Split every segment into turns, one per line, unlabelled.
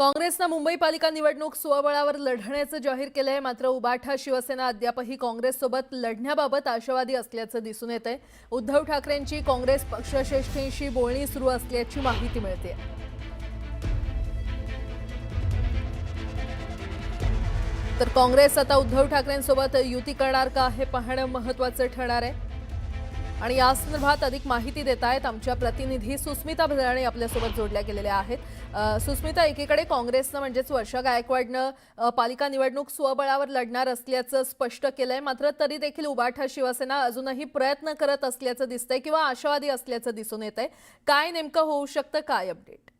काँग्रेसनं मुंबई पालिका निवडणूक स्वबळावर लढण्याचं जाहीर केलं आहे मात्र उबाठा शिवसेना अद्यापही काँग्रेससोबत लढण्याबाबत आशावादी असल्याचं दिसून येत आहे उद्धव ठाकरेंची काँग्रेस पक्षश्रेष्ठींशी बोलणी सुरू असल्याची माहिती मिळते तर काँग्रेस आता उद्धव ठाकरेंसोबत युती करणार का हे पाहणं महत्वाचं ठरणार आहे. आणि या संदर्भात अधिक माहिती देत आहेत आमच्या प्रतिनिधी सुस्मिता भद्राणे आपल्यासोबत जोडल्या गेलेल्या आहेत. सुस्मिता एकीकडे काँग्रेसनं म्हणजेच वर्षा गायकवाडनं पालिका निवडणूक स्वबळावर लढणार असल्याचं स्पष्ट केलंय. मात्र तरी देखील उबाठा शिवसेना अजूनही प्रयत्न करत असल्याचं दिसतंय किंवा आशावादी असल्याचं दिसून येत आहे काय नेमकं होऊ शकतं? काय अपडेट?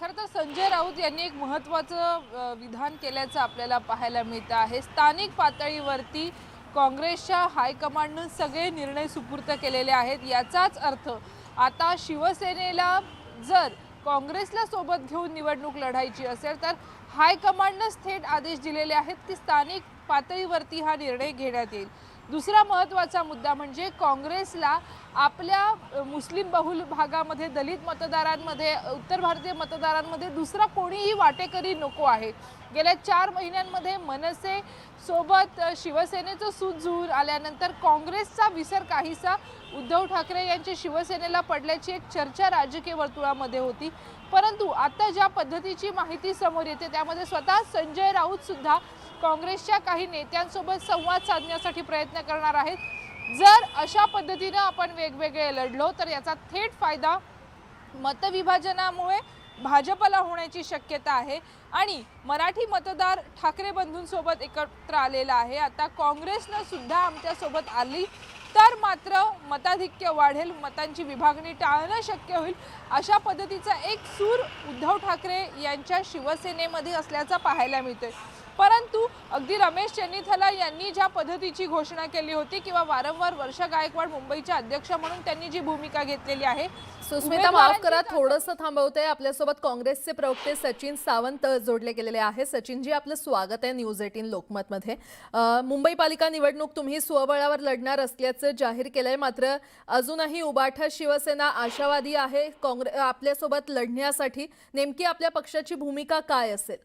खरं तर संजय राऊत यांनी एक महत्त्वाचं विधान केल्याचं आपल्याला पाहायला मिळतं आहे. स्थानिक पातळीवरती काँग्रेसच्या हायकमांडनं सगळे निर्णय सुपूर्त केलेले आहेत याचाच अर्थ आता शिवसेनेला जर काँग्रेसला सोबत घेऊन निवडणूक लढायची असेल तर हायकमांडनंच थेट आदेश दिलेले आहेत की स्थानिक पातळीवरती हा निर्णय घेण्यात येईल. दुसरा महत्त्वाचा मुद्दा म्हणजे काँग्रेसला आपल्या मुस्लिम बहुल भागामध्ये दलित मतदारांमध्ये उत्तर भारतीय मतदारांमध्ये दुसरा कोणीही वाटेकरी नको आहे. गेल्या चार महिन्यांमध्ये मनसे सोबत शिवसेनेचं सूत जुळून आल्यानंतर काँग्रेसचा विसर काहीसा उद्धव ठाकरे यांच्या शिवसेनेला पडल्याची एक चर्चा राजकीय वर्तुळामध्ये होती. परंतु आता ज्या पद्धतीची माहिती समोर येते त्यामध्ये स्वतः संजय राऊतसुद्धा काँग्रेसच्या काही नेत्यांसोबत संवाद साधण्यासाठी प्रयत्न करणार आहेत. जर अशा पद्धतीनं आपण वेगवेगळे लढलो तर याचा थेट फायदा मतविभाजनामुळे भाजपला होण्याची शक्यता आहे. आणि मराठी मतदार ठाकरे बंधूंसोबत एकत्र आलेला आहे. आता काँग्रेसनं सुद्धा आमच्यासोबत आली तर मात्र मताधिक्य वाढेल मतांची विभागणी टाळणं शक्य होईल अशा पद्धतीचा एक सूर उद्धव ठाकरे यांच्या शिवसेनेमध्ये असल्याचं पाहायला मिळतोय. परंतु अगदी रमेश चन्नीथला यांनी ज्या पद्धतीची घोषणा केली होती किंवा वारंवार वर्षा गायकवाड मुंबईच्या अध्यक्ष म्हणून त्यांनी जी भूमिका घेतलेली आहे
सुस्मिता माफ करा थोडंसं थांबवते. आपल्यासोबत काँग्रेसचे प्रवक्ते सचिन सावंत जोडले गेलेले आहे सचिनजी आपलं स्वागत आहे न्यूज एटीन लोकमतमध्ये. मुंबई पालिका निवडणूक तुम्ही स्वबळावर लढणार असल्याचं जाहीर केलंय. मात्र अजूनही उबाठा शिवसेना आशावादी आहे. काँग्रेस आपल्यासोबत लढण्यासाठी नेमकी आपल्या पक्षाची भूमिका काय असेल?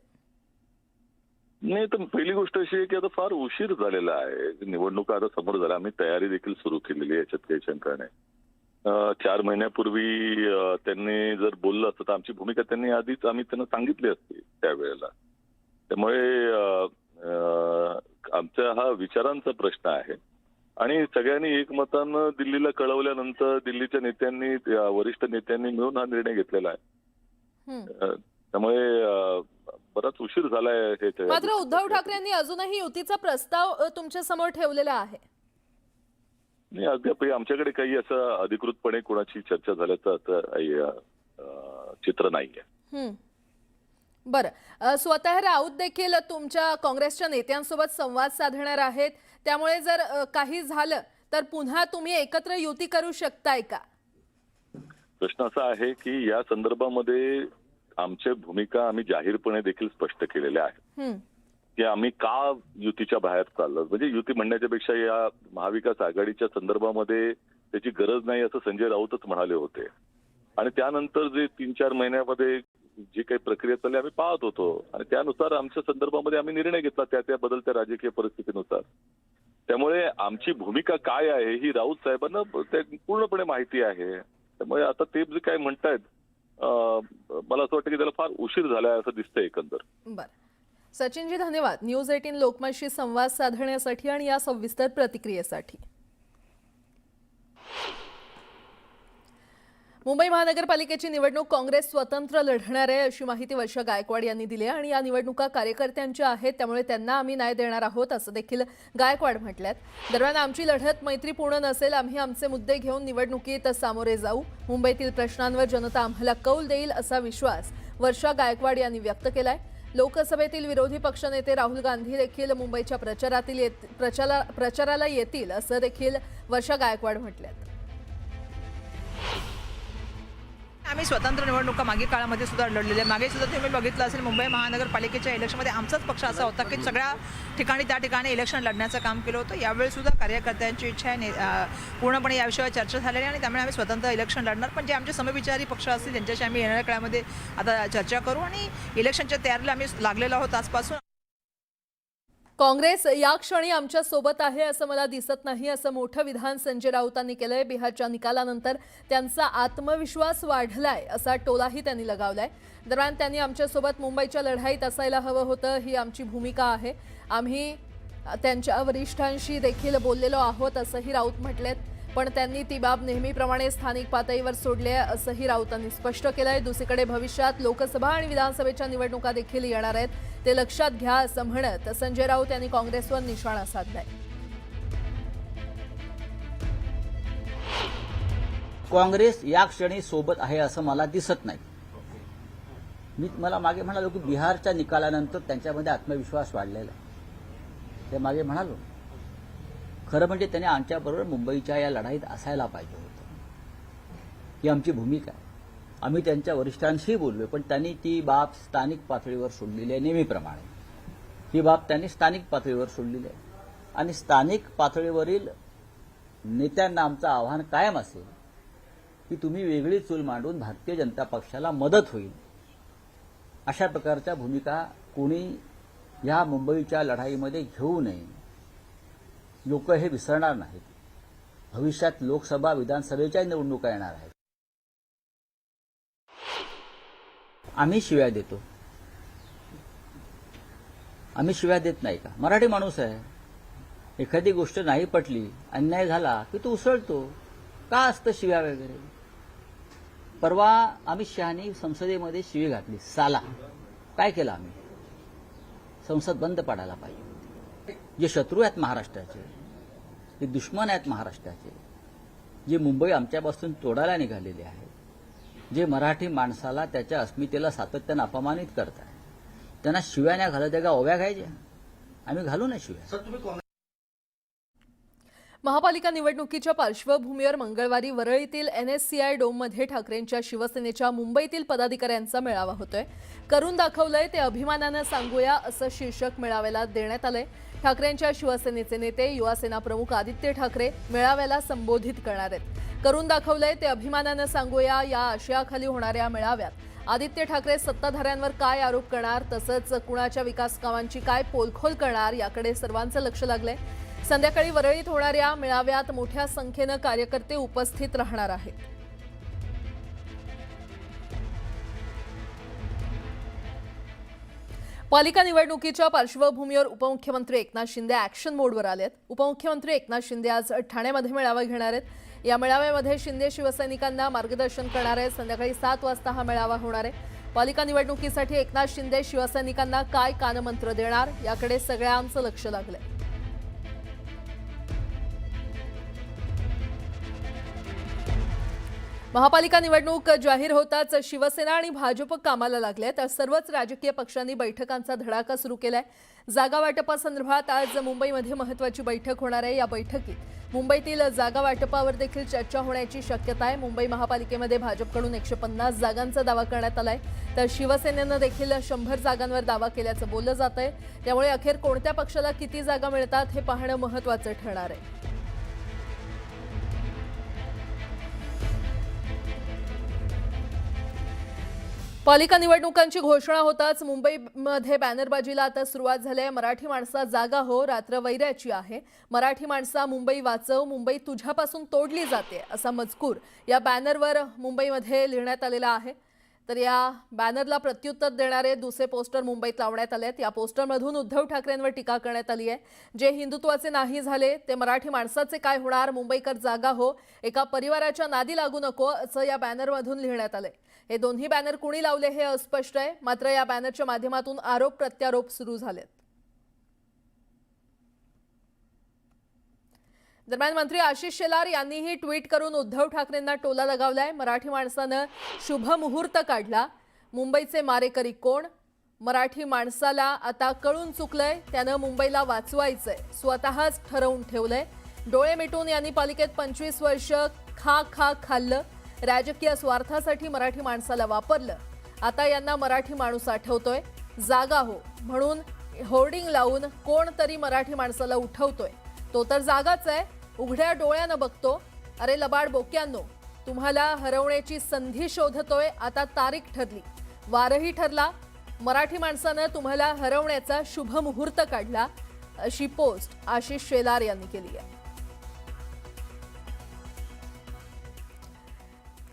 नाही तर पहिली गोष्ट अशी आहे की आता फार उशीर झालेला आहे. निवडणुका आता समोर झाल्या. आम्ही तयारी देखील सुरू केलेली आहे याच्यात काही शंका नाही चार महिन्यापूर्वी त्यांनी जर बोललं असतं तर आमची भूमिका त्यांनी आधीच आम्ही त्यांना सांगितली असती त्यावेळेला. त्यामुळे आमचा हा विचारांचा प्रश्न आहे. आणि सगळ्यांनी एकमतानं दिल्लीला कळवल्यानंतर दिल्लीच्या नेत्यांनी त्या वरिष्ठ नेत्यांनी मिळून हा निर्णय घेतलेला आहे. त्यामुळे बराच उशीर झालाय हे
मात्र उद्धव ठाकरेंनी अजूनही युतीचा प्रस्ताव तुमच्यासमोर ठेवलेला आहे.
नाही अद्याप आमच्याकडे काही असं अधिकृतपणे कोणाची चर्चा झाल्याचं आता चित्र नाहीये.
बरं. स्वतः राऊत देखील तुमच्या काँग्रेसच्या नेत्यांसोबत संवाद साधणार आहेत. त्यामुळे जर काही झालं तर पुन्हा तुम्ही एकत्र युती करू शकताय का?
प्रश्न असा आहे की या संदर्भामध्ये आमच्या भूमिका आम्ही जाहीरपणे देखील स्पष्ट केलेल्या आहेत.
हं.
की आम्ही का युतीच्या बाहेर चाललो? म्हणजे युती म्हणण्याच्या पेक्षा या महाविकास आघाडीच्या संदर्भामध्ये त्याची गरज नाही असं संजय राऊतच म्हणाले होते. आणि त्यानंतर जे तीन चार महिन्यामध्ये जी काही प्रक्रिया चालली आम्ही पाहत होतो. आणि त्यानुसार आमच्या संदर्भामध्ये आम्ही निर्णय घेतला त्या त्या बदलत्या राजकीय परिस्थितीनुसार. त्यामुळे आमची भूमिका काय आहे ही राऊत साहेबांना पूर्णपणे माहिती आहे. त्यामुळे आता ते जे काय म्हणतायत मला असं वाटतं की त्याला फार उशीर झालाय असं दिसतंय एकंदर.
बरं. सचिनजी धन्यवाद. न्यूज एटीन लोकमतशी संवाद साधण्यासाठी आणि या सविस्तर प्रतिक्रियेसाठी. मुंबई महानगरपालिकेची निवडणूक काँग्रेस स्वतंत्र लढणार आहे अशी माहिती वर्षा गायकवाड यांनी दिली आहे. आणि या निवडणुका कार्यकर्त्यांच्या आहेत त्यामुळे त्यांना आम्ही न्याय देणार आहोत असं देखील गायकवाड म्हटल्यात. दरम्यान आमची लढत मैत्रीपूर्ण नसेल आम्ही आमचे मुद्दे घेऊन निवडणुकीत सामोरे जाऊ. मुंबईतील प्रश्नांवर जनता आम्हाला कौल देईल असा विश्वास वर्षा गायकवाड यांनी व्यक्त केलाय. लोकसभेतील विरोधी पक्षनेते राहुल गांधी देखील मुंबईच्या प्रचारातील येत प्रचारा प्रचाराला येतील असं देखील वर्षा गायकवाड म्हटल्यात.
आम्ही स्वतंत्र निवडणुका मागे काळामध्ये सुद्धा लढलेल्या. मागे सुद्धा तुम्ही बघितलं असेल मुंबई महानगरपालिकेच्या इलेक्शनमध्ये आमचाच पक्ष असा होता की सगळ्या ठिकाणी त्या ठिकाणी इलेक्शन लढण्याचं काम केलं होतं. यावेळी सुद्धा कार्यकर्त्यांची इच्छा आहे पूर्णपणे या विषयावर चर्चा झालेली आहे आणि त्यामुळे आम्ही स्वतंत्र इलेक्शन लढणार. पण जे आमचे समविचारी पक्ष असतील त्यांच्याशी आम्ही येणाऱ्या काळामध्ये आता चर्चा करू आणि इलेक्शनच्या तयारीला आम्ही लागलेलो आहोत आजपासून.
काँग्रेस या क्षणी आमच्यासोबत आहे असं मला दिसत नाही असं मोठं विधान संजय राऊतांनी केलंय. बिहारच्या निकालानंतर त्यांचा आत्मविश्वास वाढलाय असा टोलाही त्यांनी लगावलाय. दरम्यान त्यांनी आमच्यासोबत मुंबईच्या लढाईत असायला हवं होतं ही आमची भूमिका आहे. आम्ही त्यांच्या वरिष्ठांशी देखील बोललेलो आहोत असंही राऊत म्हटलेत. पण त्यांनी ती बाब नेहमीप्रमाणे स्थानिक पातळीवर सोडली आहे असंही राऊतांनी स्पष्ट केलं आहे दुसरीकडे भविष्यात लोकसभा आणि विधानसभेच्या निवडणुका देखील येणार आहेत. ते लक्षात घ्या असं म्हणत संजय राऊत यांनी काँग्रेसवर निशाणा साधलाय.
काँग्रेस या क्षणी सोबत आहे असं मला दिसत नाही. मी मला मागे म्हणालो की बिहारच्या निकालानंतर त्यांच्यामध्ये आत्मविश्वास वाढलेला आहे. ते मागे म्हणालो. खरं म्हणजे त्याने आमच्याबरोबर मुंबईच्या या लढाईत असायला पाहिजे होतं. ही आमची भूमिका आहे. आम्ही त्यांच्या वरिष्ठांशी बोललो पण त्यांनी ती बाब स्थानिक पातळीवर सोडलेली आहे नेहमीप्रमाणे. ही बाब त्यांनी स्थानिक पातळीवर सोडलेली आहे. आणि स्थानिक पातळीवरील नेत्यांना आमचं आव्हान कायम असेल की तुम्ही वेगळी चूल मांडून भारतीय जनता पक्षाला मदत होईल. अशा प्रकारच्या भूमिका कोणी या मुंबईच्या लढाईमध्ये घेऊ नये. लोक हे विसरणार नाहीत. भविष्यात लोकसभा विधानसभेच्या निवडणुका येणार आहेत. आम्ही शिव्या देतो. आम्ही शिव्या देत नाही का? मराठी माणूस आहे. एखादी गोष्ट नाही पटली अन्याय झाला की तो उसळतो. का असतं शिव्या वगैरे? परवा अमित शहानी संसदेमध्ये शिवी घातली साला. काय केलं आम्ही? संसद बंद पाडायला पाहिजे. जे शत्रू आहेत महाराष्ट्राचे जे दुश्मन आहेत महाराष्ट्राचे जे मुंबई आमच्यापासून तोडायला निघालेले आहेत जे मराठी माणसाला त्याच्या अस्मितेला सातत्यानं अपमानित करत आहे त्यांना शिव्या नाही घालत आहे का? ओव्या घ्यायच्या? आम्ही घालू ना शिव्या.
महापालिका निवडणुकीच्या पार्श्वभूमीवर मंगळवारी वरळीतील एनएससीआय डोममध्ये ठाकरेंच्या शिवसेनेच्या मुंबईतील पदाधिकाऱ्यांचा मेळावा होतोय. करून दाखवलंय ते अभिमानानं सांगूया असं शीर्षक मेळाव्याला देण्यात आलंय. ठाकरेंच्या शिवसेनेचे नेते युवासेना प्रमुख आदित्य ठाकरे मेळाव्याला संबोधित करणार आहेत. करून दाखवलंय ते अभिमानानं सांगूया या आशयाखाली होणाऱ्या मेळाव्यात. आदित्य ठाकरे सत्ताधाऱ्यांवर काय आरोप करणार तसंच कुणाच्या विकास कामांची काय पोलखोल करणार याकडे सर्वांचं लक्ष लागलंय. संध्याकाळी वरळीत होणाऱ्या मेळाव्यात मोठ्या संख्येनं कार्यकर्ते उपस्थित राहणार आहेत. पालिका निवडणुकीच्या पार्श्वभूमीवर उपमुख्यमंत्री एकनाथ शिंदे ऍक्शन मोडवर आले आहेत उपमुख्यमंत्री एकनाथ शिंदे आज ठाण्यामध्ये मेळावा घेणार आहेत. या मेळाव्यामध्ये शिंदे शिवसैनिकांना मार्गदर्शन करणार. आहेत संध्याकाळी सात वाजता हा मेळावा होणार आहे. पालिका निवडणुकीसाठी एकनाथ शिंदे शिवसैनिकांना काय कानमंत्र देणार? याकडे सगळ्यांचं लक्ष लागलंय. महापालिका निवडणूक जाहीर होताच शिवसेना आणि भाजप कामाला लागले तर सर्वच राजकीय पक्षांनी बैठकांचा धडाका सुरू केलाय. जागा वाटपासंदर्भात आज मुंबईमध्ये महत्वाची बैठक होणार आहे. या बैठकीत मुंबईतील जागा वाटपावर देखील चर्चा होण्याची शक्यता आहे. मुंबई महापालिकेमध्ये भाजपकडून एकशे पन्नास जागांचा दावा करण्यात आलाय. तर शिवसेनेनं देखील शंभर जागांवर दावा केल्याचं बोललं जात आहे त्यामुळे अखेर कोणत्या पक्षाला किती जागा मिळतात हे पाहणं महत्वाचं ठरणार आहे. पालिका निवडणुकांची घोषणा होताच मुंबईमध्ये बॅनरबाजीला आता सुरुवात झाली आहे. मराठी माणसा जागा हो रात्र वैऱ्याची आहे. मराठी माणसा मुंबई वाचव मुंबई तुझ्यापासून तोडली जाते असा मजकूर या बॅनरवर मुंबईमध्ये लिहिण्यात आलेला आहे. तर या बॅनरला प्रत्युत्तर देणारे दुसरे पोस्टर मुंबईत लावण्यात आले आहेत या पोस्टरमधून उद्धव ठाकरेंवर टीका करण्यात आली आहे. जे हिंदुत्वाचे नाही झाले ते मराठी माणसाचे काय होणार? मुंबईकर जागा हो एका परिवाराच्या नादी लागू नको असं या बॅनरमधून लिहिण्यात आलंय. हे दोन्ही बॅनर कुणी लावले हे अस्पष्ट आहे. मात्र या बॅनरच्या माध्यमातून आरोप प्रत्यारोप सुरू झालेत. दरम्यान मंत्री आशिष शेलार यांनीही ट्विट करून उद्धव ठाकरेंना टोला लगावलाय. मराठी माणसानं शुभ मुहूर्त काढला. मुंबईचे मारेकरी कोण? मराठी माणसाला आता कळून चुकलंय. त्यानं मुंबईला वाचवायचंय. स्वतःच ठरवून ठेवलंय. डोळे मिटून यांनी पालिकेत पंचवीस वर्ष खा खा खाल्लं. राजकीय स्वार्थासाठी मराठी माणसाला वापरलं. आता यांना मराठी माणूस आठवतोय. जागा हो म्हणून होर्डिंग लावून कोणतरी मराठी माणसाला उठवतोय. तो तर जागाच आहे. उघड्या डोळ्यानं बघतो. अरे लबाड बोक्यांनो तुम्हाला हरवण्याची संधी शोधतोय आता तारीख ठरली. वारही ठरला. मराठी माणसानं तुम्हाला हरवण्याचा शुभ मुहूर्त काढला अशी पोस्ट आशिष शेलार यांनी केली आहे.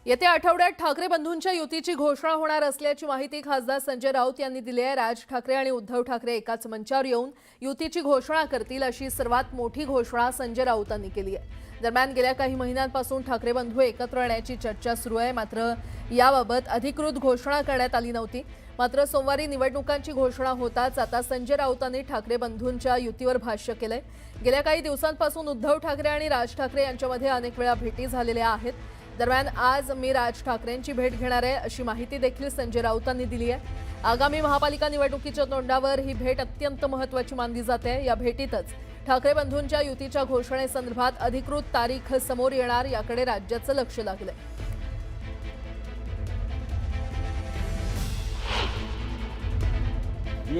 येत्या आठवड्यात ठाकरे बंधूंच्या युतीची घोषणा होणार असल्याची माहिती खासदार संजय राऊत यांनी दिली आहे. राज ठाकरे आणि उद्धव ठाकरे एकाच मंचावर येऊन युतीची घोषणा करतील अशी सर्वात मोठी घोषणा संजय राऊतांनी केली आहे. दरम्यान गेल्या काही महिन्यांपासून ठाकरे बंधू एकत्र येण्याची चर्चा सुरू आहे. मात्र याबाबत अधिकृत घोषणा करण्यात आली नव्हती. मात्र सोमवारी निवडणुकांची घोषणा होताच आता संजय राऊतांनी ठाकरे बंधूंच्या युतीवर भाष्य केलंय. गेल्या काही दिवसांपासून उद्धव ठाकरे आणि राज ठाकरे यांच्यामध्ये अनेक वेळा भेटी झालेल्या आहेत. दरम्यान आज मी राज ठाकरेंची भेट घेणार आहे अशी माहिती देखील संजय राऊतांनी दिली आहे. आगामी महापालिका निवडणुकीच्या तोंडावर ही भेट अत्यंत महत्वाची मानली जाते. या भेटीतच ठाकरे बंधूंच्या युतीच्या घोषणेसंदर्भात अधिकृत तारीख समोर येणार याकडे राज्याचं लक्ष लागलंय.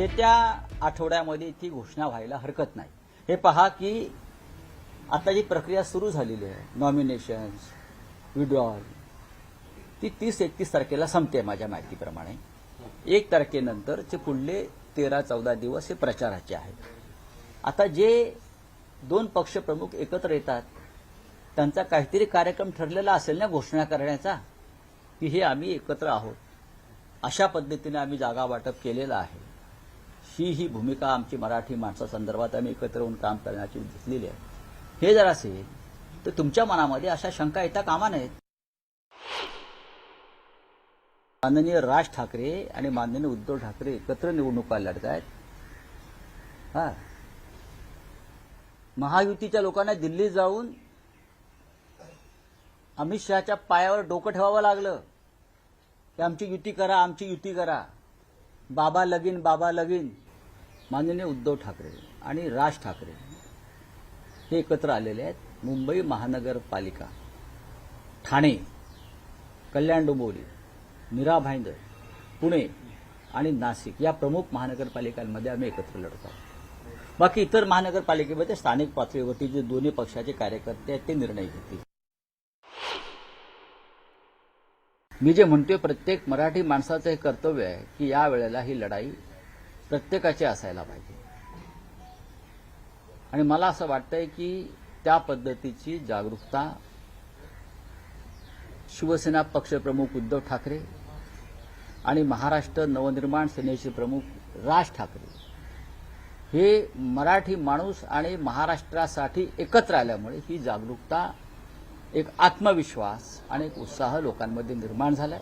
येत्या आठवड्यामध्ये ती घोषणा व्हायला हरकत नाही. हे पहा की आता जी प्रक्रिया सुरू झालेली आहे नॉमिनेशन्स विड्रॉल. ती तीस एकतीस तारखेला संपते माझ्या माहितीप्रमाणे. एक तारखेनंतरचे पुढले तेरा चौदा दिवस हे प्रचाराचे आहेत. आता जे दोन पक्षप्रमुख एकत्र येतात त्यांचा काहीतरी कार्यक्रम ठरलेला असेल ना घोषणा करण्याचा की हे आम्ही एकत्र आहोत. अशा पद्धतीने आम्ही जागा वाटप केलेलं आहे. ही ही भूमिका आमची मराठी माणसासंदर्भात आम्ही एकत्र येऊन काम करण्याची घेतलेली आहे. हे जर असेल तर तुमच्या मनामध्ये अशा शंका येता कामा नयेत. माननीय राज ठाकरे आणि माननीय उद्धव ठाकरे एकत्र निवडणुका लढत आहेत हा. महायुतीच्या लोकांना दिल्लीत जाऊन अमित शहाच्या पायावर डोकं ठेवावं लागलं. की आमची युती करा आमची युती करा. बाबा लगीन बाबा लगीन. माननीय उद्धव ठाकरे आणि राज ठाकरे हे एकत्र आलेले आहेत. मुंबई महानगरपालिका. ठाणे कल्याण डोंबिवली मीरा भाईंदर पुणे आणि नाशिक या प्रमुख महानगरपालिकांमध्ये आम्ही एकत्र लढत. आहोत बाकी इतर महानगरपालिकेमध्ये स्थानिक पातळीवरती जे दोन्ही पक्षाचे कार्यकर्ते आहेत ते निर्णय घेतील. मी जे म्हणतोय प्रत्येक मराठी माणसाचं हे कर्तव्य आहे की या वेळेला ही लढाई प्रत्येकाची असायला पाहिजे. आणि मला असं वाटतंय की त्या पद्धतीची जागरूकता शिवसेना पक्षप्रमुख उद्धव ठाकरे आणि महाराष्ट्र नवनिर्माण सेनेचे प्रमुख राज ठाकरे हे मराठी माणूस आणि महाराष्ट्रासाठी एकत्र आल्यामुळे ही जागरूकता एक आत्मविश्वास आणि एक उत्साह लोकांमध्ये निर्माण झालाय.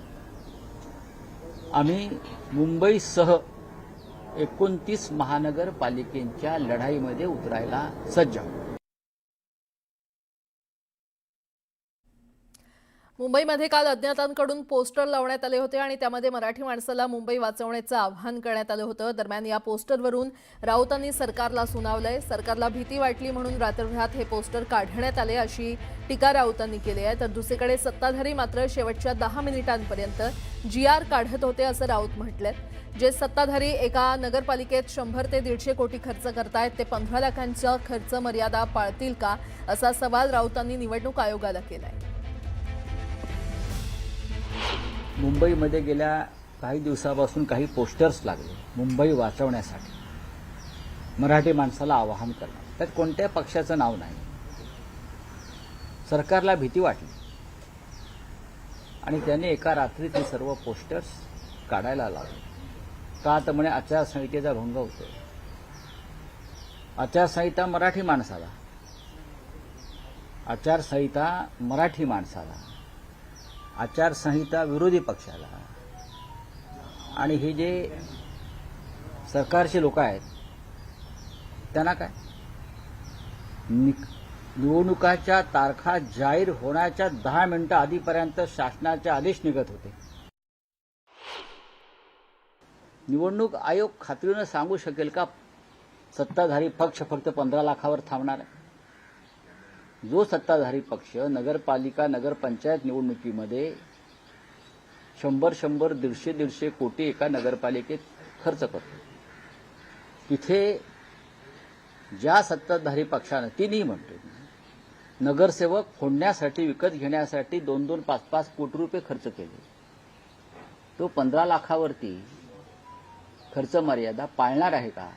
आम्ही मुंबईसह एकोणतीस महानगरपालिकेच्या लढाईमध्ये उतरायला सज्ज आहोत.
मुंबईमध्ये काल अज्ञातांकडून पोस्टर लावण्यात आले होते आणि त्यामध्ये मराठी माणसाला मुंबई वाचवण्याचं आव्हान करण्यात आलं होतं. दरम्यान या पोस्टरवरून राऊतांनी सरकारला सुनावलंय. सरकारला भीती वाटली म्हणून रात्रभरात हे पोस्टर काढण्यात आले अशी टीका राऊतांनी केली आहे. तर दुसरीकडे सत्ताधारी मात्र शेवटच्या दहा मिनिटांपर्यंत जी आर काढत होते असं राऊत म्हटलंय. जे सत्ताधारी एका नगरपालिकेत शंभर ते दीडशे कोटी खर्च करतायत ते पंधरा लाखांच्या खर्च मर्यादा पाळतील का असा सवाल राऊतांनी निवडणूक आयोगाला केला आहे
मुंबईमध्ये गेल्या काही दिवसापासून काही पोस्टर्स लागले मुंबई वाचवण्यासाठी. मराठी माणसाला आवाहन करणं. त्यात कोणत्या पक्षाचं नाव नाही. सरकारला भीती वाटली. आणि त्याने एका रात्री ते सर्व पोस्टर्स काढायला लावले. का तर म्हणे आचारसंहितेचा भंग होतो आचारसंहिता मराठी माणसाला. आचारसंहिता मराठी माणसाला. आचारसंहिता विरोधी पक्षाला. आणि हे जे सरकारचे लोक आहेत त्यांना काय? निक- निवडणुकाच्या तारखा जाहीर होण्याच्या दहा मिनिटं आधीपर्यंत शासनाचे आदेश निघत होते. निवडणूक आयोग खात्रीनं सांगू शकेल का? सत्ताधारी पक्ष फक्त पंधरा लाखावर थांबणार आहे. जो सत्ताधारी पक्ष नगरपालिका नगरपंचायत निवडणुकीमध्ये शंभर शंभर दीडशे दीडशे कोटी एका नगरपालिकेत खर्च करतो. तिथे ज्या सत्ताधारी पक्षानं तिन्ही म्हणतो नगरसेवक फोडण्यासाठी विकत घेण्यासाठी दोन दोन पाच पाच कोटी रुपये खर्च केले. तो पंधरा लाखावरती खर्च मर्यादा पाळणार आहे का?